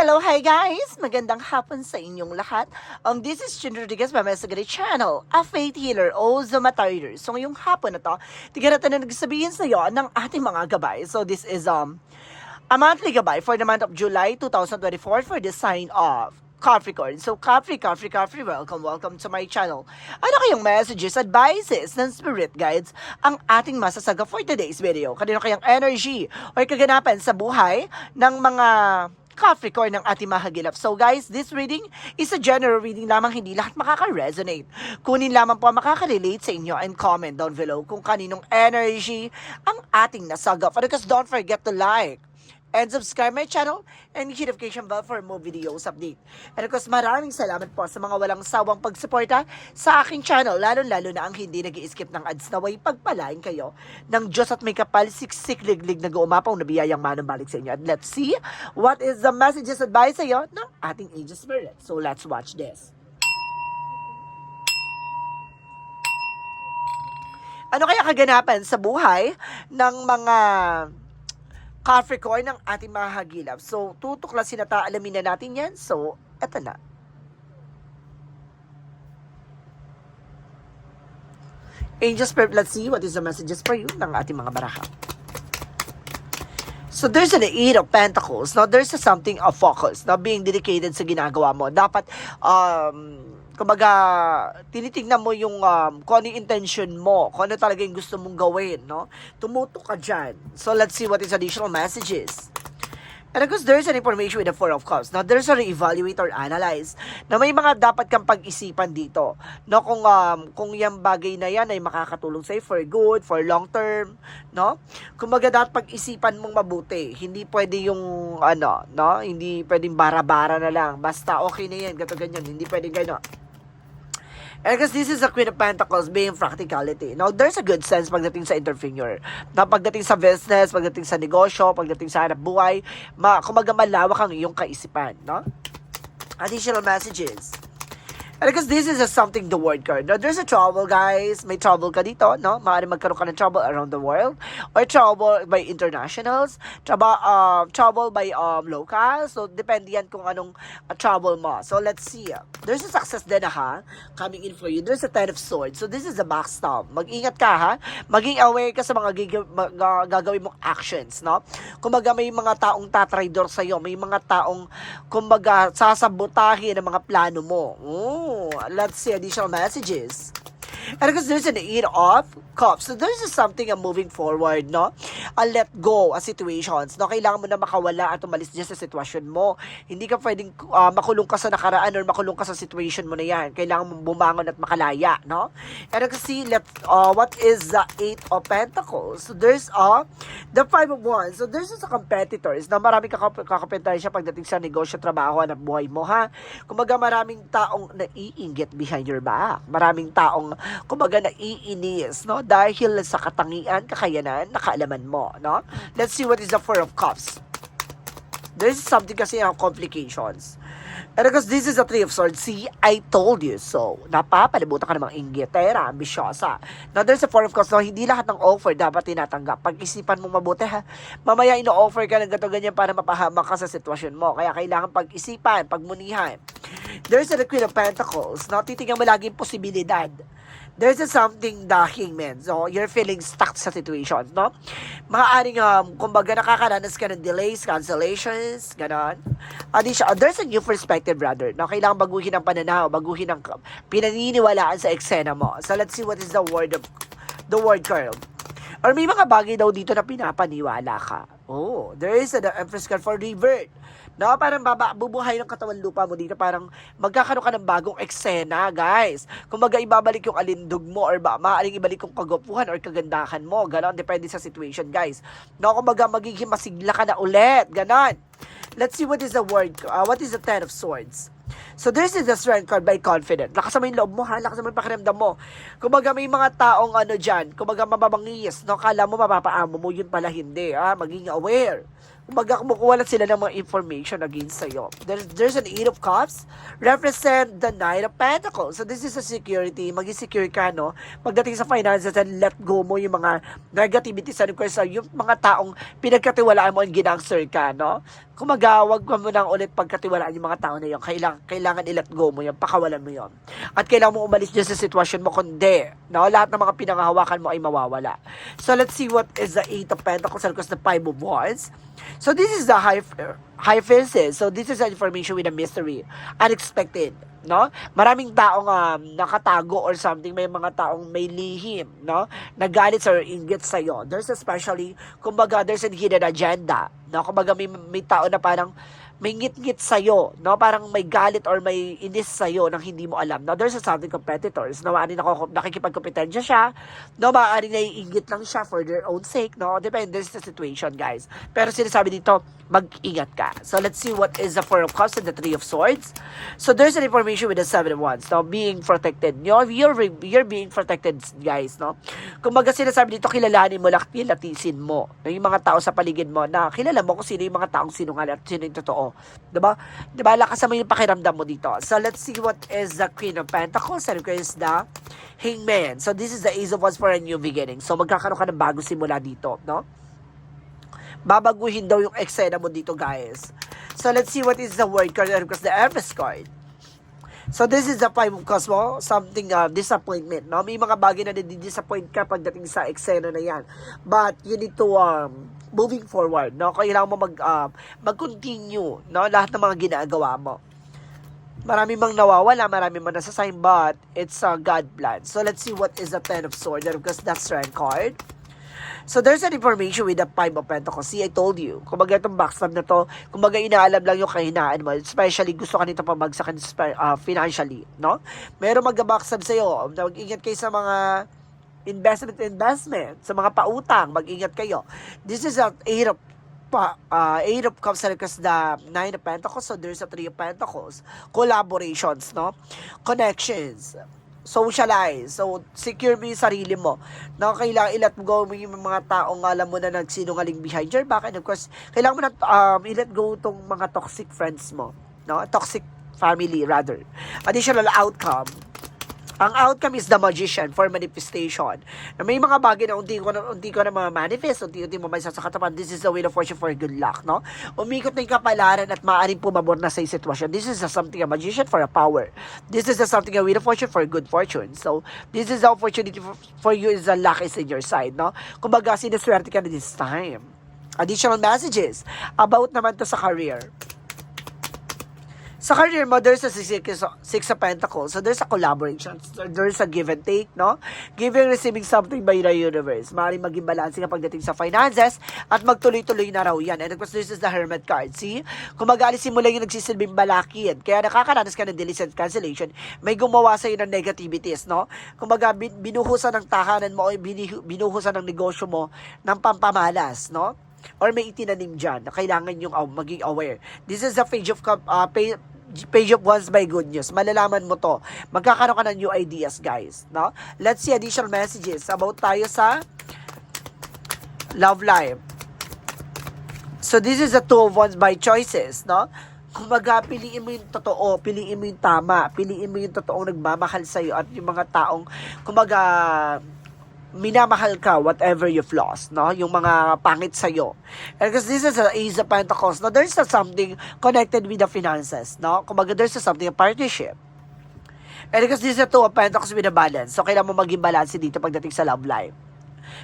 Hello, hi guys! Magandang hapon sa inyong lahat. Um, this is Chin Rodriguez by Mesagari Channel, a faith healer o Zomatider. So ngayong hapon na to, tignan natin na nagsabihin sa iyo ng ating mga gabay. So this is um a monthly gabay for the month of July 2024 for the sign of Capricorn. So Capri, Capri, Capri, welcome, welcome to my channel. Ano kayong messages, advices ng spirit guides ang ating masasaga for today's video? Kanino kayang energy or kaganapan sa buhay ng mga Capricorn ng ating mahagilap. So guys, this reading is a general reading lamang, hindi lahat makaka-resonate. Kunin lamang po ang makaka-relate sa inyo and comment down below kung kaninong energy ang ating nasagap. And because don't forget to like, and subscribe my channel and hit notification bell for more videos update. And of course, maraming salamat po sa mga walang sawang pagsuporta sa aking channel, lalo-lalo na ang hindi nag skip ng ads naway pagpalain kayo ng Diyos at may kapal siksik liglig na guumapaw na biyayang manong balik sa inyo. And let's see what is the messages advice sa iyo ng ating Angel Spirit. So let's watch this. Ano kaya kaganapan sa buhay ng mga Capricorn ng ating mga hagilap. So, tutuklasin na ta, alamin na natin yan. So, eto na. Angel Spirit, let's see what is the messages for you ng ating mga baraha. So there's an eight of pentacles. Now there's a something of focus. Now being dedicated sa ginagawa mo. Dapat, um, kumbaga, tinitignan mo yung um, kung ano yung intention mo. Kung ano talaga yung gusto mong gawin. No? Tumutok ka dyan. So let's see what is additional messages. And of course, there's an information with the Four of Cups. Now, there's a re-evaluate or analyze na may mga dapat kang pag-isipan dito. No, kung, um, kung yung bagay na yan ay makakatulong sa'yo for good, for long term, no? Kung dapat pag-isipan mong mabuti. Hindi pwede yung, ano, no? Hindi pwedeng bara-bara na lang. Basta okay na yan, gato ganyan. Hindi pwedeng gano'n. And because this is a Queen of Pentacles being practicality. Now, there's a good sense pagdating sa entrepreneur. Na pagdating sa business, pagdating sa negosyo, pagdating sa hanap buhay, ma kumaga malawak ang iyong kaisipan, no? Additional messages. And because this is a something the word card. Now, there's a trouble, guys. May trouble ka dito, no? Maaari magkaroon ka ng trouble around the world. Or trouble by internationals. Trouble, uh, trouble by um, local. So, depende yan kung anong uh, trouble mo. So, let's see. There's a success din, ha? Coming in for you. There's a ten of swords. So, this is a backstab. Mag-ingat ka, ha? Maging aware ka sa mga gagawin mong actions, no? Kumbaga, may mga taong tatraidor sa'yo. May mga taong, kumbaga, sasabotahin ang mga plano mo. Oh, let's see additional messages. And because there's an eight of cups. So there's just something a moving forward, no? A let go a situations. No, kailangan mo na makawala at umalis dyan sa sitwasyon mo. Hindi ka pwedeng ah, makulong ka sa nakaraan or makulong ka sa situation mo na yan. Kailangan mong bumangon at makalaya, no? And kasi let uh, what is the eight of pentacles? So there's uh, the five of wands. So there's just a competitors na maraming kakap- kakapentarisya pagdating sa negosyo, trabaho, at buhay mo, ha? Kumbaga maraming taong naiinggit behind your back. Maraming taong kumbaga naiinis, no? Dahil sa katangian, kakayanan, nakaalaman mo, no? Let's see what is the Four of Cups. There is something kasi ng complications. And because this is a Three of Swords, see, I told you so. Napapalibutan ka namang inggitera, ambisyosa. Now, there's a Four of Cups. No, hindi lahat ng offer dapat tinatanggap. Pag-isipan mo mabuti, ha? Mamaya ino-offer ka ng gato ganyan para mapahamak ka sa sitwasyon mo. Kaya kailangan pag-isipan, pagmunihan. There's a Queen of Pentacles. No, titignan mo lagi yung posibilidad there's a something dahing, man. So, you're feeling stuck sa situation, no? Maaaring, um, kumbaga, nakakaranas ka ng delays, cancellations, ganon. Addition, uh, there's a new perspective, brother. No? Kailangan baguhin ang pananaw, baguhin ang pinaniniwalaan sa eksena mo. So, let's see what is the word of, the word card. Or may mga bagay daw dito na pinapaniwala ka. Oh, there is an Empress card for revert. No, parang baba, bubuhay ng katawan lupa mo dito. Parang magkakaroon ka ng bagong eksena, guys. Kung maga ibabalik yung alindog mo or ba, maaaring ibalik yung kagwapuhan or kagandahan mo. Ganon, depende sa situation, guys. No, kung maga magiging masigla ka na ulit. Ganon. Let's see what is the word, uh, what is the Ten of Swords. So this is the strength card by confident. Lakas mo yung loob mo ha, lakas mo yung pakiramdam mo. Kumbaga may mga taong ano dyan, kumbaga mababangis, no? Kala mo mapapaamo mo, yun pala hindi, ha? Maging aware. Kumbaga, kumukuha lang sila ng mga information against sa'yo. There's, there's an Eight of Cups, represent the Knight of Pentacles. So, this is a security. Maging secure ka, no? Pagdating sa finances, and let go mo yung mga negativity sa sa yung mga taong pinagkatiwalaan mo and ginangster ka, no? Kumaga, wag mo nang ulit pagkatiwalaan yung mga tao na yun. Kailangan, kailangan i-let go mo yun, pakawalan mo yun. At kailangan mo umalis dyan sa sitwasyon mo, kundi, no? Lahat ng mga pinangahawakan mo ay mawawala. So, let's see what is the Eight of Pentacles and the Five of Wands. So, this is the high, high fences. So, this is an information with a mystery. Unexpected, no? Maraming taong um, nakatago or something, may mga taong may lihim, no? Nagalit sa or inggit sa'yo. There's especially, kumbaga, there's a hidden agenda, no? Kumbaga, may, may tao na parang may ngit-ngit sa'yo, no? Parang may galit or may inis sa'yo nang hindi mo alam. Now, there's a something competitors, no? Maaaring nako, nakikipagkompetensya siya, no? Maaaring naiingit lang siya for their own sake, no? Depende sa situation, guys. Pero sinasabi dito, mag-ingat ka. So, let's see what is the Four of Cups and the Three of Swords. So, there's an information with the Seven of Wands, no? Being protected. You're, you're, you're being protected, guys, no? Kumbaga sinasabi dito, kilalanin mo, lakilatisin mo. No? Yung mga tao sa paligid mo na kilala mo kung sino yung mga taong sinungal at sino yung totoo. Diba? Diba? Lakas naman yung pakiramdam mo dito. So, let's see what is the Queen of Pentacles and what is the Hangman. So, this is the Ace of Wands for a new beginning. So, magkakaroon ka ng bago simula dito, no? Babaguhin daw yung eksena mo dito, guys. So, let's see what is the word card and the Empress card. So, this is the five of cups mo, something uh, disappointment, no? May mga bagay na disappoint ka pagdating sa eksena na yan. But, you need to, um, moving forward, no? Kailangan mo mag, uh, mag-continue, no? Lahat ng mga ginagawa mo. Marami mang nawawala, marami mang nasasign, but it's a God plan. So, let's see what is the Ten of Swords, because that's strength card. So, there's an information with the Five of Pentacles. See, I told you. Kumbaga itong backstab na to, kumbaga inaalam lang yung kahinaan mo. Especially, gusto ka nito pamagsakan uh, financially, no? Meron mag-backstab sa'yo. Mag-ingat kayo sa mga investment investment, sa mga pautang, mag-ingat kayo. This is a eight of pa, uh, eight of cups and because the nine of pentacles, so there's a three of pentacles. Collaborations, no? Connections socialize. So, secure mo yung sarili mo. Na kailangan i-let go mo yung mga taong alam mo na nagsinungaling behind your back. And of course, kailangan mo na um, i-let go tong mga toxic friends mo. No? Toxic family, rather. Additional outcome. Ang outcome is the magician for manifestation. Na may mga bagay na unti ko na, unti ko na ma-manifest, unti-unti mo may sasakatapan. This is the way of fortune for good luck, no? Umikot na yung kapalaran at maaaring pumabor na sa sitwasyon. This is a something a magician for a power. This is a something a way of fortune for good fortune. So, this is the opportunity for, for you is the luck is in your side, no? Kumbaga, sinaswerte ka na this time. Additional messages about naman to sa career. Sa career mo, there's a six, six of pentacles. So, there's a collaboration. So, there's a give and take, no? Giving, receiving something by the universe. Maaaring maging balance ka pagdating sa finances at magtuloy-tuloy na raw yan. And of course, this is the hermit card. See? Kung mag-alisin mo lang yung nagsisilbing balakid, kaya nakakaranas ka ng and cancellation, may gumawa sa'yo ng negativities, no? Kung baga, binuhusan ng tahanan mo o binuhusan ng negosyo mo ng pampamalas, no? Or may itinanim dyan na kailangan yung uh, maging aware. This is a page of uh, page, of ones by good news. Malalaman mo to. Magkakaroon ka ng new ideas, guys. No? Let's see additional messages about tayo sa love life. So, this is the two of ones by choices, no? Kumbaga, piliin mo yung totoo, piliin mo yung tama, piliin mo yung totoong nagmamahal sa'yo at yung mga taong, kumbaga, minamahal ka whatever you've lost, no? Yung mga pangit sa'yo. And because this is a Ace of Pentacles, no? There's a something connected with the finances, no? Kumbaga, there's a something, a partnership. And because this is a Two of Pentacles with a balance. So, kailangan mo maging balance dito pagdating sa love life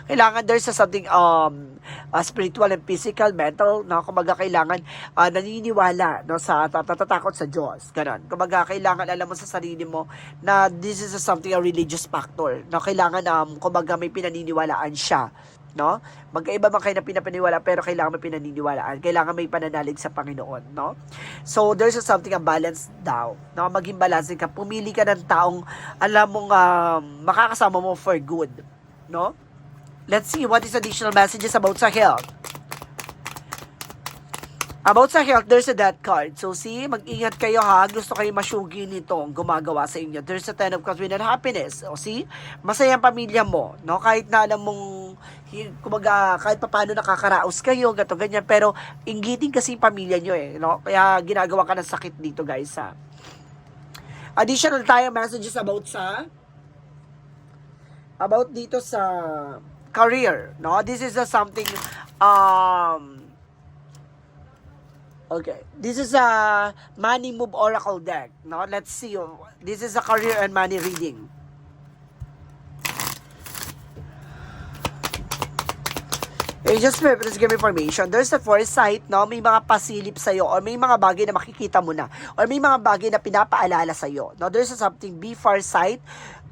kailangan there's a something um uh, spiritual and physical, mental, no? Kumbaga kailangan uh, naniniwala no sa tatatakot sa Diyos. Ganun. Kumbaga kailangan alam mo sa sarili mo na this is a something a religious factor. No? Kailangan um kumbaga may pinaniniwalaan siya no? Magkaiba man kayo na pinapaniwala pero kailangan may pinaniniwalaan. Kailangan may pananalig sa Panginoon, no? So, there's a something a balance daw. No? Maging balance ka. Pumili ka ng taong alam mong um, makakasama mo for good, no? Let's see what is additional messages about sa health. About sa health, there's a death card. So see, mag-ingat kayo ha. Gusto kayo masyugi nito ang gumagawa sa inyo. There's a ten of cups with happiness. O see, masaya ang pamilya mo. No? Kahit na alam mong, kumbaga, kahit pa paano nakakaraos kayo, gato ganyan. Pero, inggitin kasi yung pamilya nyo eh. No? Kaya ginagawa ka ng sakit dito guys ha. Additional tayo messages about sa about dito sa career, no? This is a something um Okay, this is a money move oracle deck, no? Let's see. This is a career and money reading. Eh, just please give me information. There's a foresight, no? May mga pasilip sa'yo or may mga bagay na makikita mo na or may mga bagay na pinapaalala sa'yo. No? There's a something, be farsight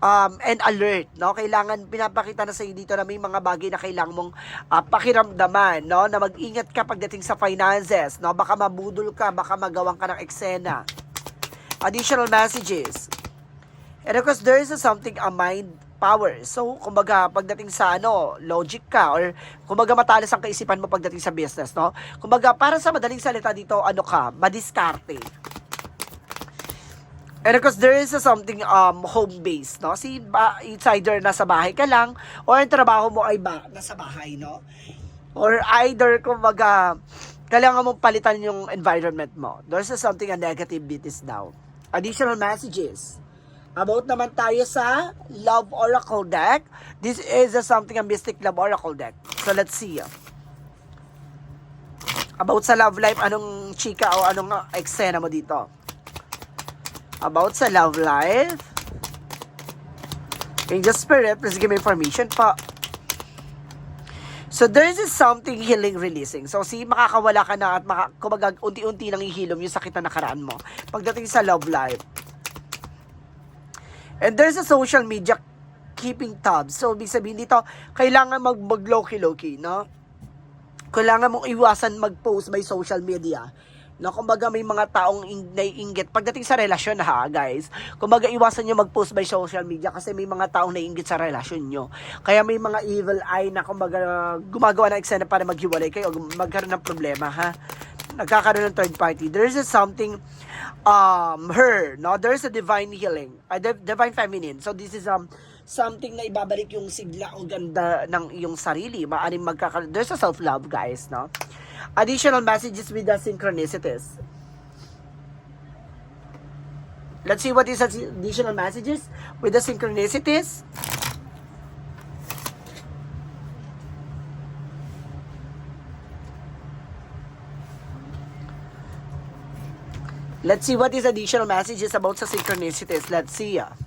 um, and alert, no? Kailangan, pinapakita na sa'yo dito na may mga bagay na kailangan mong ah, pakiramdaman, no? Na mag-ingat ka pagdating sa finances, no? Baka mabudol ka, baka magawan ka ng eksena. Additional messages. And of course, there is a something, a mind power. So, kumbaga, pagdating sa ano, logic ka, or kumbaga matalas ang kaisipan mo pagdating sa business, no? Kumbaga, para sa madaling salita dito, ano ka, madiskarte. And of course, there is a something um, home-based, no? Si ba, it's either nasa bahay ka lang, or ang trabaho mo ay ba, nasa bahay, no? Or either, kumbaga, kailangan mong palitan yung environment mo. There's a something, a negative bit is down. Additional messages. About naman tayo sa Love Oracle deck. This is a something, a Mystic Love Oracle deck. So, let's see. About sa love life, anong chika o anong uh, eksena mo dito? About sa love life. Angel Spirit, please give me information pa. So there is something healing releasing. So see, makakawala ka na at maka, kumbaga, unti-unti nang ihilom yung sakit na nakaraan mo. Pagdating sa love life. And there's a social media keeping tabs. So, ibig sabihin dito, kailangan mag, mag low-key, no? Kailangan mong iwasan mag-post by social media. No, kumbaga may mga taong ing- naiinggit pagdating sa relasyon ha, guys. Kumbaga iwasan niyo mag-post by social media kasi may mga taong naiinggit sa relasyon niyo. Kaya may mga evil eye na kumbaga gumagawa ng eksena para maghiwalay kayo o magkaroon ng problema ha. Nagkakaroon ng third party. There is something um her, no? There is a divine healing, a div- divine feminine. So this is um something na ibabalik yung sigla o ganda ng iyong sarili. Maaring magkakaroon. There's a self-love, guys, no? Additional messages with the synchronicities. Let's see what is additional messages with the synchronicities. Let's see what is additional messages about sa synchronicities. Let's see. ah.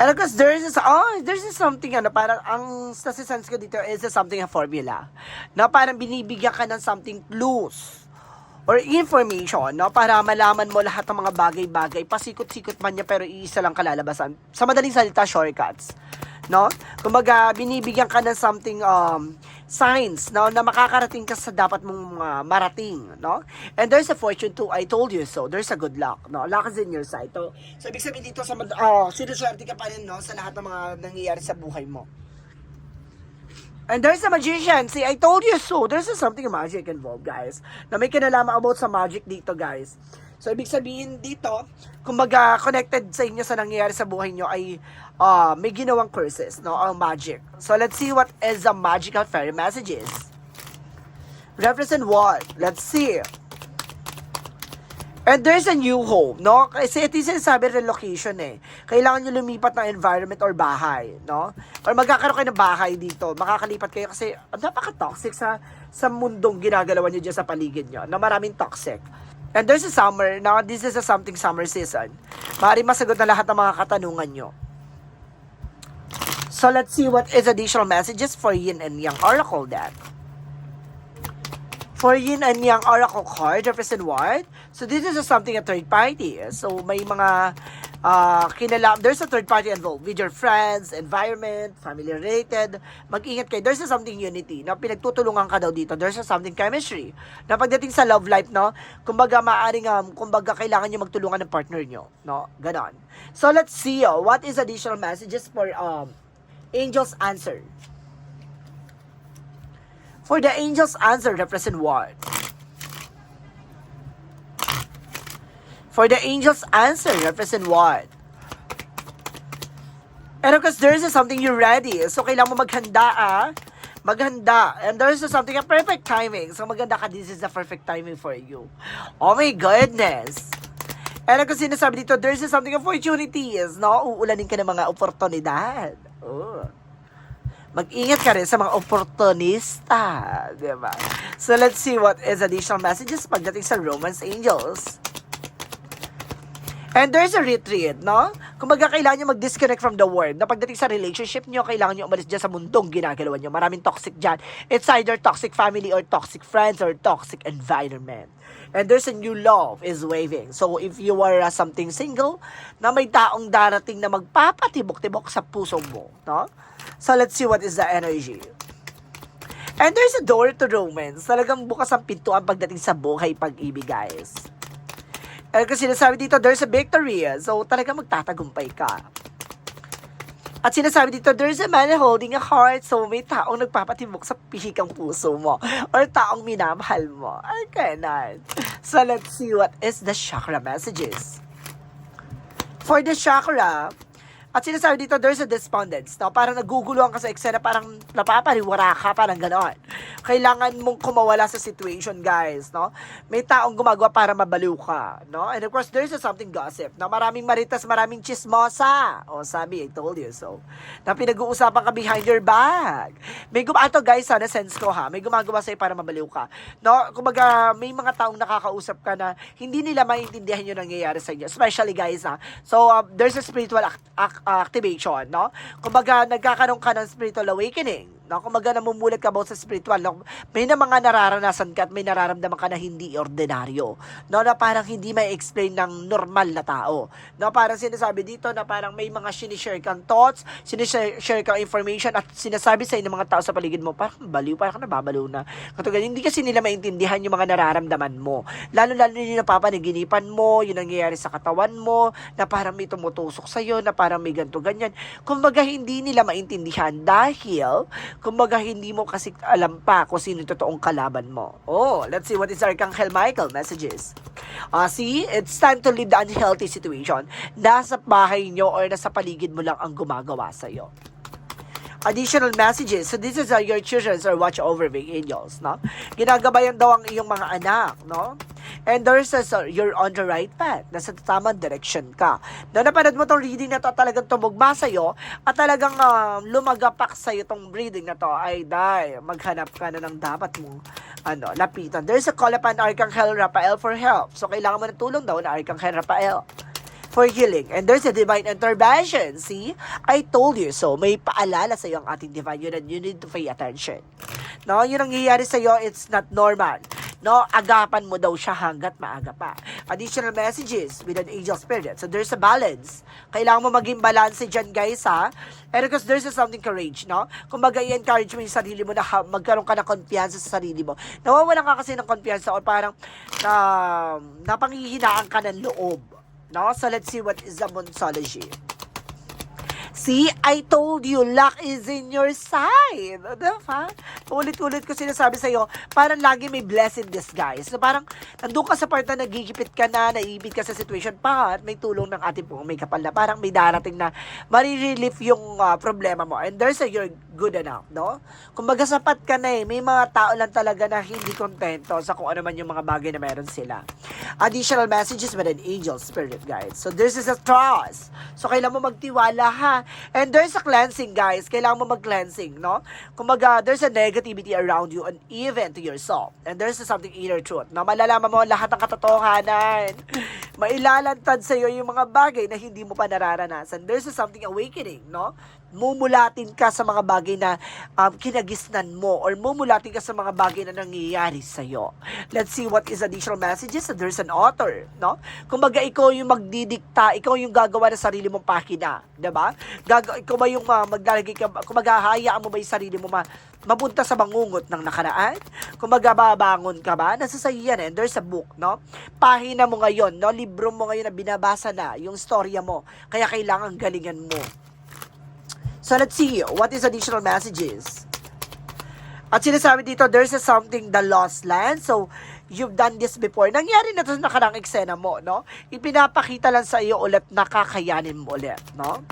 And of course, there is oh, there's something ano, parang ang nasisense ko dito is something a formula. Na parang binibigyan ka ng something clues or information, no? Para malaman mo lahat ng mga bagay-bagay. Pasikot-sikot man niya pero iisa lang kalalabasan. Sa madaling salita, shortcuts. No? Kumbaga, binibigyan ka ng something um, signs no na makakarating ka sa dapat mong uh, marating no and there's a fortune too I told you so there's a good luck no luck is in your side so, so ibig sabihin dito sa oh, sinuswerte ka pa rin no sa lahat ng mga nangyayari sa buhay mo And there's a magician. See, I told you so. There's a something magic involved, guys. Na may kinalaman about sa magic dito, guys. So, ibig sabihin dito, kumbaga, connected sa inyo sa nangyayari sa buhay nyo ay uh, may ginawang curses, no? Ang magic. So, let's see what is the magical fairy messages. Represent what? Let's see. And there's a new home, no? Kasi ito yung sinasabi relocation eh. Kailangan nyo lumipat ng environment or bahay, no? Or magkakaroon kayo ng bahay dito. Makakalipat kayo kasi napaka-toxic sa sa mundong ginagalawan nyo dyan sa paligid nyo. Na maraming toxic. And there's a summer. Now, this is a something summer season. Maaari masagot na lahat ng mga katanungan nyo. So, let's see what is additional messages for Yin and Yang Oracle deck. For Yin and Yang Oracle card, represent what? So this is something a third party. So may mga uh, kinala there's a third party involved with your friends, environment, family related. Mag-ingat kayo. There's a something unity na pinagtutulungan ka daw dito. There's a something chemistry. Na pagdating sa love life, no? Kumbaga maaring um, kumbaga kailangan niyo magtulungan ng partner niyo, no? Ganon. So let's see oh, what is additional messages for um Angel's answer. For the angel's answer, represent what? For the angel's answer, represent what? And of course, there is something you're ready. So, kailangan mo maghanda, ah. Maghanda. And there is something, a perfect timing. So, maganda ka, this is the perfect timing for you. Oh my goodness. And ako sinasabi dito, there is something opportunities, no? Uulanin ka ng mga oportunidad. Oh. Mag-ingat ka rin sa mga oportunista, di ba? So, let's see what is additional messages pagdating sa Romance Angels. And there's a retreat, no? Kumbaga, kailangan nyo mag-disconnect from the world. Na pagdating sa relationship nyo, kailangan nyo umalis dyan sa mundong ginagalawan nyo. Maraming toxic dyan. It's either toxic family or toxic friends or toxic environment. And there's a new love is waving. So, if you are uh, something single, na may taong darating na magpapatibok-tibok sa puso mo, no? So, let's see what is the energy. And there's a door to romance. Talagang bukas ang pintuan pagdating sa buhay pag-ibig, guys. Eh, kasi sinasabi dito, there's a victory. So, talaga magtatagumpay ka. At sinasabi dito, there's a man holding a heart. So, may taong nagpapatibok sa pihikang puso mo. Or taong minamahal mo. Ay, ganon. So, let's see what is the chakra messages. For the chakra, at sinasabi dito, there's a despondence. No? Parang naguguluhan ka sa eksena, parang napapariwara ka, parang ganon. Kailangan mong kumawala sa situation, guys. No? May taong gumagawa para mabaliw ka. No? And of course, there's a something gossip. No? Maraming maritas, maraming chismosa. O, sabi, I told you so. Na pinag-uusapan ka behind your back. May gum... Ato, guys, sana sense ko, ha? May gumagawa sa'yo para mabaliw ka. No? Kumbaga, may mga taong nakakausap ka na hindi nila maintindihan yung nangyayari sa inyo. Especially, guys, ha? So, um, there's a spiritual act- ac- activation, no? Kumbaga, nagkakaroon ka ng spiritual awakening, no? Kumbaga, namumulat ka about sa spiritual, no? May na mga nararanasan ka at may nararamdaman ka na hindi ordinaryo, no? Na parang hindi may explain ng normal na tao, no? Parang sinasabi dito na parang may mga sinishare kang thoughts, sinishare share kang information at sinasabi sa ng mga tao sa paligid mo, parang baliw, parang nababaliw na. Katulad, hindi kasi nila maintindihan yung mga nararamdaman mo. Lalo-lalo yung napapanaginipan mo, yung nangyayari sa katawan mo, na parang may tumutusok sa'yo, na parang may ganito, ganyan. Kumbaga, hindi nila maintindihan dahil, kumbaga, hindi mo kasi alam pa kung sino yung totoong kalaban mo. Oh, let's see what is Archangel Michael messages. Ah, see, it's time to leave the unhealthy situation. Nasa bahay nyo or nasa paligid mo lang ang gumagawa sa'yo additional messages. So this is uh, your children's or watch over big angels, no? Ginagabayan daw ang iyong mga anak, no? And there's a, so you're on the right path. Nasa tamang direction ka. Na napanood mo tong reading na to talagang tumugma sa'yo at talagang uh, lumagapak sa'yo tong reading na to ay dahil maghanap ka na ng dapat mo ano, lapitan. There's a call upon Archangel Raphael for help. So kailangan mo ng tulong daw na Archangel Raphael for healing. And there's a divine intervention. See? I told you so. May paalala sa iyo ang ating divine. You, you need to pay attention. No? Yun ang nangyayari sa iyo, it's not normal. No, agapan mo daw siya hanggat maaga pa. Additional messages with an angel spirit. So there's a balance. Kailangan mo maging balance dyan, guys, ha? And because there's a something courage, no? Kung mag-i-encourage mo yung sarili mo na ha, magkaroon ka ng konfiyansa sa sarili mo. Nawawalan ka kasi ng konfiyansa or parang na, napanghihinaan ka ng loob. No? So let's see what is the Monsology. See, I told you, luck is in your side. Diba? Ulit-ulit ko sinasabi sa'yo, parang lagi may blessing disguise. So parang, nandun ka sa part na nagigipit ka na, naiibig ka sa situation, at may tulong ng ating pong may kapal na parang may darating na marirelief yung ah, problema mo. And there's a you're good enough, no? Kumbaga sapat ka na eh. May mga tao lang talaga na hindi kontento sa kung ano man yung mga bagay na meron sila. Additional messages with an angel spirit guide. So this is a trust. So kailangan mo magtiwala ha. And there's a cleansing guys. Kailangan mo mag-cleansing, no? Kumbaga there's a negativity around you and even to yourself. And there's something inner truth na malalaman mo lahat ng katotohanan. Mailalantad sa iyo yung mga bagay na hindi mo pa nararanasan. There's something awakening, no? Mumulatin ka sa mga bagay na um, kinagisnan mo or mumulatin ka sa mga bagay na nangyayari sa iyo. Let's see what is additional messages. So there's an author, no? Kumbaga ikaw yung magdidikta, ikaw yung gagawa ng sarili mong pakina, 'di ba? Gaga ikaw ba yung uh, maglalagay ka, kumbaga hayaan mo ba yung sarili mo ma mapunta sa bangungot ng nakaraan? Kumbaga babangon ka ba? Nasa sa'yo yan eh. There's a book, no? Pahina mo ngayon, no? Libro mo ngayon na binabasa na, yung storya mo. Kaya kailangan galingan mo. So let's see, what is additional messages? At sinasabi dito, there's a something the lost land. So, you've done this before. Nangyari na to sa nakarang eksena mo, no? Ipinapakita lang sa iyo ulit na kakayanin mo ulit, no?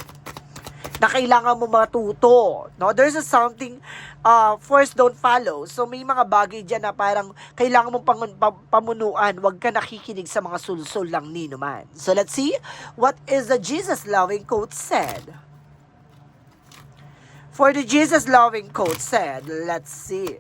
Na kailangan mo matuto, no? There's a something, uh, force don't follow. So, may mga bagay dyan na parang kailangan mong pang, pa- pamunuan. Huwag ka nakikinig sa mga sulsul lang ni naman. So, let's see what is the Jesus-loving quote said. For the Jesus-loving quote said, let's see.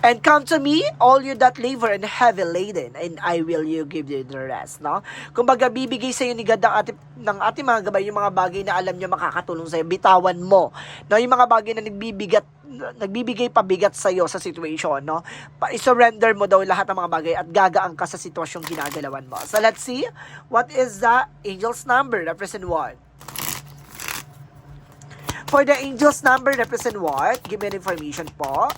And come to me, all you that labor and heavy laden, and I will you give you the rest, no? Kumbaga, bibigay sa iyo ni God ng ating, ng ating mga gabay, yung mga bagay na alam niya makakatulong sa iyo, bitawan mo, no? Yung mga bagay na nagbibigat, nagbibigay pabigat sa iyo sa situation, no? Pa surrender mo daw lahat ng mga bagay at gagaan ka sa sitwasyong ginagalawan mo. So, let's see, what is the angel's number? Represent what? For the angel's number, represent what? Give me an information po.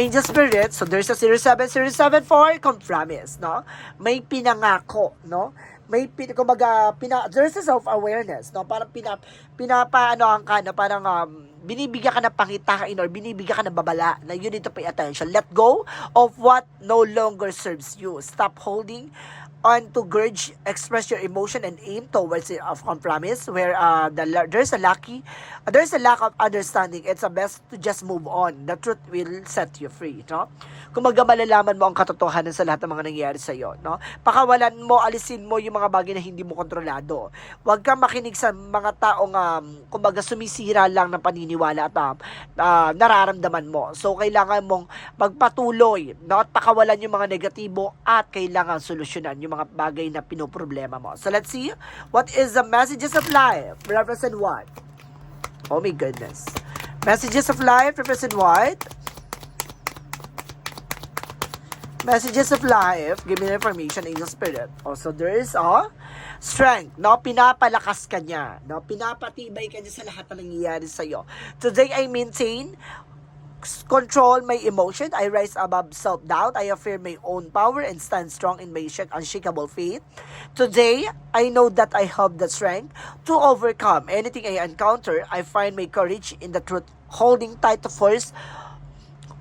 Angel Spirit, so there's a 07074 compromise, no? May pinangako, no? May pin, kumbaga, pina, there's a self-awareness, no? Parang pina, pinapaanoan ka na parang um, binibigyan ka ng pangitain or binibigyan ka ng babala na you need to pay attention. Let go of what no longer serves you. Stop holding on to grudge, express your emotion and aim towards it of compromise where uh, the, there's a lucky, uh, there's a lack of understanding. It's a best to just move on. The truth will set you free, no? Kumaga malalaman mo ang katotohanan sa lahat ng mga nangyayari sa iyo, no? Pakawalan mo, alisin mo yung mga bagay na hindi mo kontrolado. Huwag kang makinig sa mga taong um, kumbaga sumisira lang ng paniniwala at uh, nararamdaman mo. So kailangan mong magpatuloy, no? At pakawalan yung mga negatibo at kailangan solusyonan yung mga bagay na pinoproblema mo. So let's see what is the messages of life represent what? Oh my goodness. Messages of life represent what? Messages of life, give me information, angel spirit. Also, there is a strength, no? Pinapalakas ka niya, no? Pinapatibay ka niya sa lahat na nangyayari sa'yo. Today, I maintain control my emotion. I rise above self-doubt. I affirm my own power and stand strong in my shak- unshakable faith. Today, I know that I have the strength to overcome anything I encounter. I find my courage in the truth, holding tight to force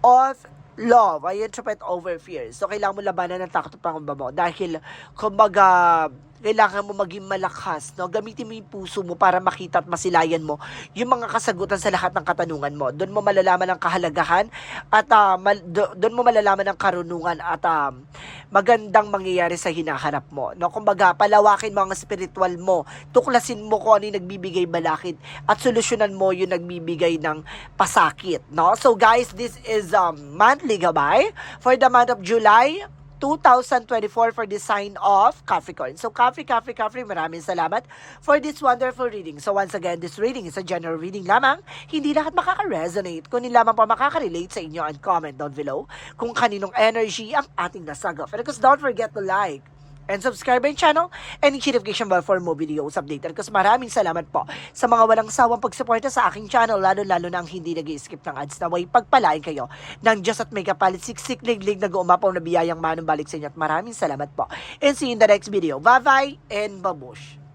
of love. I interpret over fear. So, kailangan mo labanan ng takot at pangamba mo. Dahil, kumbaga, kailangan mo maging malakas, no? Gamitin mo yung puso mo para makita at masilayan mo yung mga kasagutan sa lahat ng katanungan mo. Doon mo malalaman ang kahalagahan at ah, mal- do- doon mo malalaman ang karunungan at ah, magandang mangyayari sa hinahanap mo. No? Kumbaga, palawakin mo ang spiritual mo. Tuklasin mo kung ano yung nagbibigay balakid at solusyonan mo yung nagbibigay ng pasakit. No? So guys, this is um, monthly gabay for the month of July 2024 for the sign of Capricorn. So, Capri, Capri, Capri, maraming salamat for this wonderful reading. So, once again, this reading is a general reading lamang. Hindi lahat makaka-resonate. Kunin lamang pa makaka-relate sa inyo and comment down below kung kaninong energy ang ating nasagap. And of don't forget to like, and subscribe my channel and hit notification bell for more videos updated. Kasi maraming salamat po sa mga walang sawang pagsuporta sa aking channel, lalo-lalo na ang hindi nag skip ng ads na way pagpalain kayo ng Diyos at may kapalit siksik liglig na guumapaw na biyayang manong balik sa inyo at maraming salamat po. And see you in the next video. Bye-bye and babush!